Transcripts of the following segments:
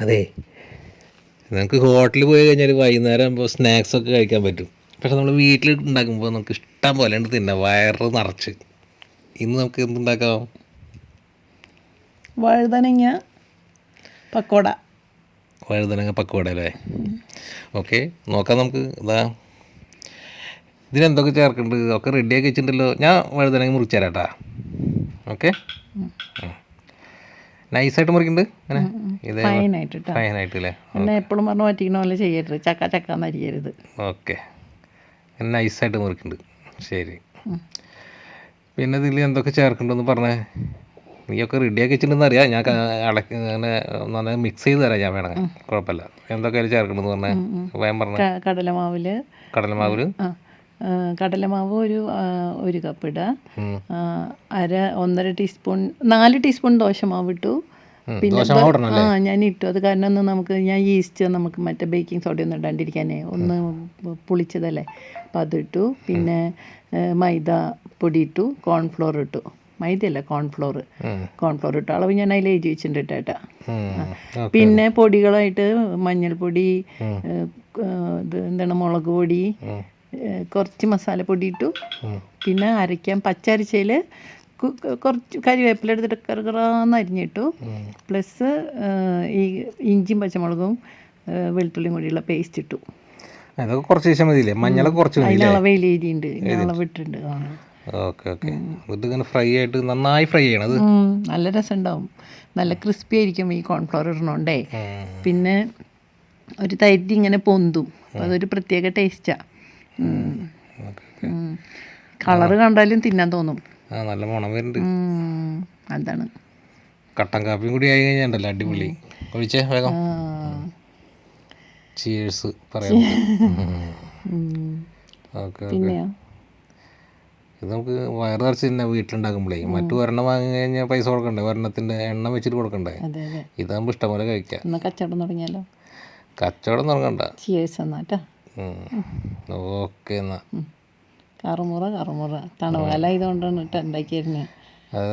അതെ. നമുക്ക് ഹോട്ടലിൽ പോയി കഴിഞ്ഞാൽ വൈകുന്നേരം ആകുമ്പോൾ സ്നാക്സ് ഒക്കെ കഴിക്കാൻ പറ്റും. പക്ഷെ നമ്മൾ വീട്ടിൽ ഉണ്ടാക്കുമ്പോൾ നമുക്ക് ഇഷ്ടം പോലെ ഉണ്ട് തിന്നാം വയറ് നിറച്ച്. ഇന്ന് നമുക്ക് എന്തുണ്ടാക്കാം വഴുതനങ്ങ പക്കോട. വഴുതനങ്ങ പക്കോട അല്ലേ? ഓക്കെ നോക്കാം നമുക്ക്. ഇതാ. ഇതിനെന്തൊക്കെ ചേർക്കുന്നുണ്ട്? ഒക്കെ റെഡിയാക്കി വെച്ചിട്ടുണ്ടല്ലോ. ഞാൻ വഴുതനങ്ങ മുറിച്ചു തരാം കേട്ടാ. ഓക്കെ? നൈസായിട്ട് മുറിക്കുന്നുണ്ട്? അങ്ങനെ? ഇതേ ഫൈനായിട്ട് കേട്ടോ ഫൈനായിട്ട് അല്ലേ എന്നെ എപ്പോഴും പറഞ്ഞ് പറ്റിക്കണ പോലെ ചെയ്യരുത്. ചക്ക ചക്ക നരിയരുത് ഓക്കെ നൈസായിട്ട് മുറിക്കുന്നുണ്ട്. ശരി. പിന്നെ ഇതിൽ എന്തൊക്കെ ചേർക്കണ്ടെന്ന് പറഞ്ഞേ? നീയൊക്കെ റെഡിയാക്കി വെച്ചിട്ടുണ്ടെന്ന് അറിയാം. ഞാൻ അടക്കി അങ്ങനെ മിക്സ് ചെയ്ത് തരാം ഞാൻ വേണമെങ്കിൽ കുഴപ്പമില്ല. എന്തൊക്കെ അതിൽ ചേർക്കണമെന്ന് പറഞ്ഞേ? വേഗം പറഞ്ഞേ. കടലമാവിൽ. കടലമാവിൽ. കടലമാവ് ഒരു ഒരു കപ്പ് ഇടുക അര ഒന്നര ടീസ്പൂൺ നാല് ടീസ്പൂൺ ദോശമാവ് ഇട്ടു. പിന്നെ ആ ഞാൻ ഇട്ടു. അത് കാരണം ഒന്ന് നമുക്ക് ഞാൻ ഈസ്റ്റ് നമുക്ക് മറ്റേ ബേക്കിംഗ് സോഡ ഒന്നും ഇടാണ്ടിരിക്കാനേ ഒന്ന് പുളിച്ചതല്ലേ. അപ്പം അതിട്ടു പിന്നെ മൈദ പൊടി ഇട്ടു. കോൺഫ്ലോർ ഇട്ടു. മൈദയല്ല കോൺഫ്ലോർ കോൺഫ്ലോർ ഇട്ടു. അളവ് ഞാൻ അതിൽ എഴുതി വെച്ചിട്ടുണ്ട് ഇട്ടാ പിന്നെ പൊടികളായിട്ട് മഞ്ഞൾപ്പൊടി ഇത് എന്താണ് മുളക് പൊടി കുറച്ച് മസാലപ്പൊടി ഇട്ടു. ഉം. പിന്നെ അരയ്ക്കാൻ പച്ചരിച്ചയിൽ കുറച്ച് കരിവേപ്പില എടുത്തിട്ട് കറുകറാന്ന് അരിഞ്ഞിട്ടു. പ്ലസ് ഈ ഇഞ്ചിയും പച്ചമുളകും വെളുത്തുള്ളിയും കൂടിയുള്ള പേസ്റ്റ് ഇട്ടു. അതൊക്കെ കുറച്ച് ശേഷം മതിയില്ലേ? മഞ്ഞളൊക്കെ കുറച്ച് ഞാൻ അളവിട്ടുണ്ട് ഓക്കെ ഓക്കെ. എന്നിട്ട് ഇങ്ങനെ ഫ്രൈ ആയിട്ട് നന്നായി ഫ്രൈ ചെയ്യണത് നല്ല രസമുണ്ടാവും. നല്ല ക്രിസ്പി ആയിരിക്കും ഈ കോൺഫ്ലവർ ഇടണോണ്ടേ. പിന്നെ ഒരു തൈറ്റി ഇങ്ങനെ പൊന്തും. അതൊരു പ്രത്യേക ടേസ്റ്റാണ്. കളറ് കണ്ടാലും തിന്നാൻ തോന്നും. ആ നല്ല മണം വരുന്നുണ്ട്. അതാണ്. കട്ടൻ കാപ്പിയും കൂടി ആയി കഴിഞ്ഞാൽ അടിപൊളി. ഒഴിച്ചേ വേഗം. ചീഴ്സ് പറയാം. ഓക്കെ ഇത് നമുക്ക് വയറ് നിറച്ച് തന്നെ വീട്ടിലുണ്ടാക്കുമ്പോഴേ മറ്റു ഒരെണ്ണം വാങ്ങി കഴിഞ്ഞാൽ പൈസ കൊടുക്കണ്ടേ? ഒരെണ്ണത്തിന്റെ എണ്ണ വെച്ചിട്ട് കൊടുക്കണ്ടേ? ഇതാകുമ്പോൾ ഇഷ്ടംപോലെ കഴിക്കാം. കച്ചവടം തുടങ്ങിയാലോ? കച്ചവടം തുടങ്ങണ്ട. ഓക്കെ എന്നാ. കറുമുറ കറുമുറ. തണുകാല ഇതുകൊണ്ടാണ് കേട്ടോ ഉണ്ടാക്കിയിരുന്നത്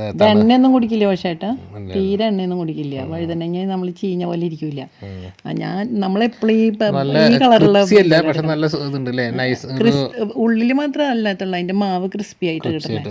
ഇത് എണ്ണയൊന്നും കുടിക്കില്ല പക്ഷേ ഏട്ടാ തീരെ എണ്ണയൊന്നും കുടിക്കില്ല. വഴുതനങ്ങ നമ്മൾ ചീഞ്ഞ പോലെ ഇരിക്കൂല. ഞാൻ നമ്മളെപ്പോഴും ഈ കളറുള്ള ഉള്ളിൽ മാത്രം അല്ലാത്തുള്ള അതിന്റെ മാവ് ക്രിസ്പി ആയിട്ട് കിട്ടുന്നത്